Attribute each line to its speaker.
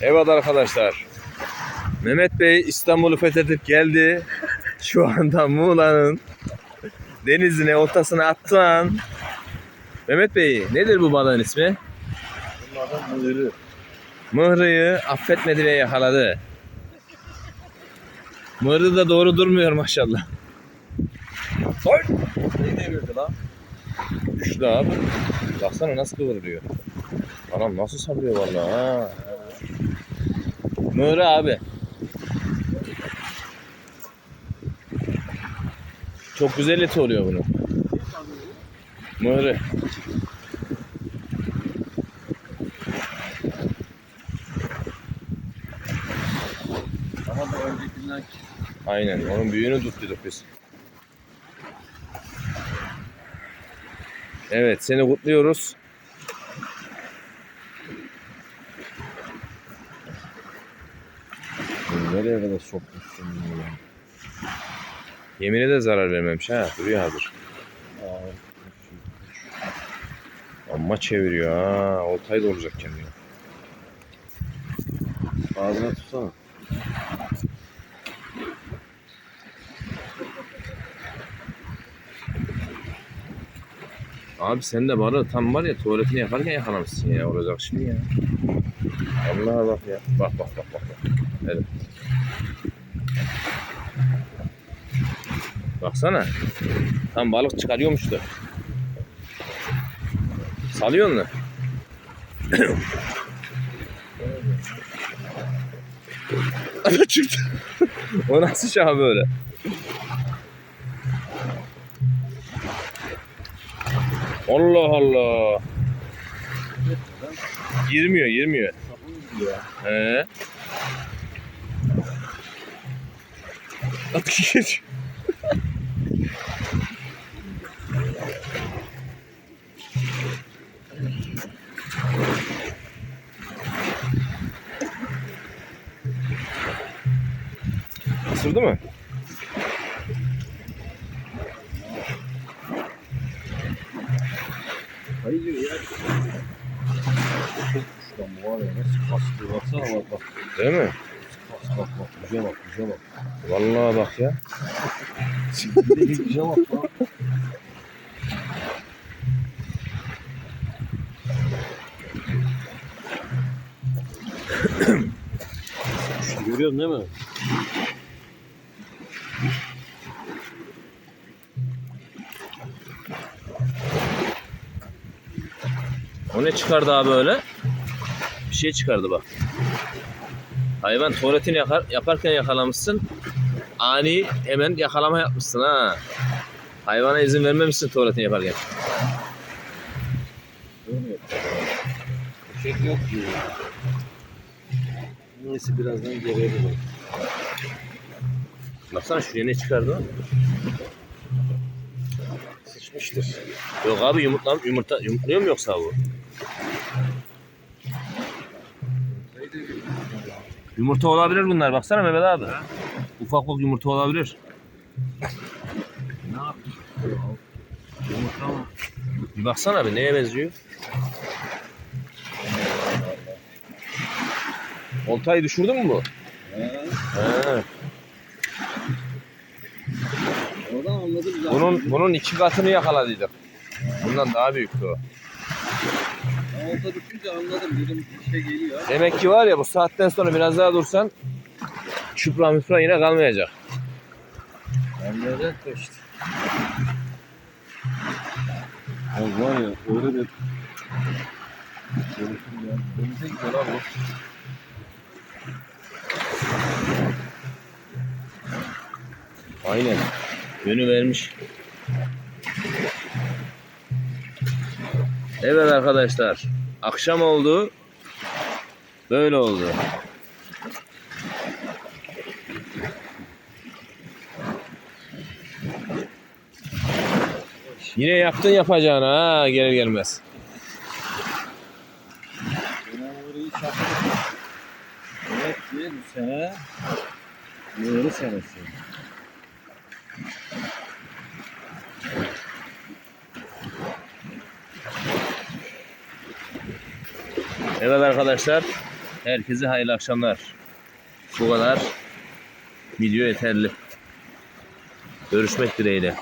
Speaker 1: Evet arkadaşlar. Mehmet Bey İstanbul'u fethedip geldi. Şu anda Muğla'nın denizine ortasına attı an. Mehmet Bey nedir bu balığın ismi?
Speaker 2: Bunlardan mığırı.
Speaker 1: Mıhrı'yı affetmedi ve yakaladı. Mıhrı da doğru durmuyor maşallah. Oy!
Speaker 2: Ne devirdi lan?
Speaker 1: Güçlü abi. Baksana nasıl kıvırıyor. Anam nasıl sallıyor vallahi ha. Mıhrı abi. Çok güzel eti oluyor
Speaker 2: da öncekinden
Speaker 1: Aynen. Onun büyüğünü tuttuk biz. Evet seni kutluyoruz.
Speaker 2: Nereye kadar sokmuşsun ya?
Speaker 1: Yemine de zarar vermemiş ha. Duruyor hazır. Amma çeviriyor ha. Oltay da olacak kendine.
Speaker 2: Ağzına tutsana.
Speaker 1: Abi sen de balığı tam var ya tuvaletini yaparken yakalamışsın ya. Olacak şimdi ya. Allah'a bak ya. Bak bak bak bak. bak. Evet. Baksana. Tam balık çıkarıyormuştu. Salıyor mu? Ana çıktı. o nasıl şah böyle? Allah Allah. Girmiyor, girmiyor. He. At geç. Isırdı mı?
Speaker 2: Hayır ya. Kuştan bu var ya. Nasıl kastıyor. Baksana bak bak.
Speaker 1: Değil mi?
Speaker 2: Bak bak bak. Güce bak. Güce bak.
Speaker 1: Vallahi bak ya.
Speaker 2: Güce bak. Kuşu görüyorsun değil mi?
Speaker 1: O ne çıkardı abi öyle? Bir şey çıkardı bak. Hayvan tuvaletini yakar, yaparken yakalamışsın. Ani hemen yakalama yapmışsın ha. Hayvana izin vermemişsin tuvaletini yaparken.
Speaker 2: Köşek yok ki. Neyse birazdan geriye dönelim.
Speaker 1: Baksana şuraya ne çıkardı o?
Speaker 2: Sıçmıştır.
Speaker 1: Yok abi yumurtlam yumurta yumurtluyor mu yoksa bu? Yumurta olabilir bunlar. Baksana Mehmet abi. Ufak ufak yumurta olabilir.
Speaker 2: Ne yaptın? Yumurta mı?
Speaker 1: Bir baksana abi neye benziyor? Oltayı düşürdün mü bu?
Speaker 2: He.
Speaker 1: He.
Speaker 2: Oradan anladım.
Speaker 1: Bunun bunun iki katını yakaladıydık. Bundan daha büyüktü o.
Speaker 2: Olta düşünce anladım. Dedim bir şey geliyor.
Speaker 1: Demek ki var ya bu saatten sonra biraz daha dursan çupra müpra yine kalmayacak.
Speaker 2: Ben nereden kaçtı? Ya var ya öyle ya. Denize gidiyor abi.
Speaker 1: Aynen. Yönü vermiş. Evet arkadaşlar. Akşam oldu. Böyle oldu. Yine yaptın yapacağını ha gelir gelmez.
Speaker 2: Evet bu sene Yığılı senesi.
Speaker 1: Evet arkadaşlar. Herkese hayırlı akşamlar. Bu kadar. Video yeterli. Görüşmek dileğiyle.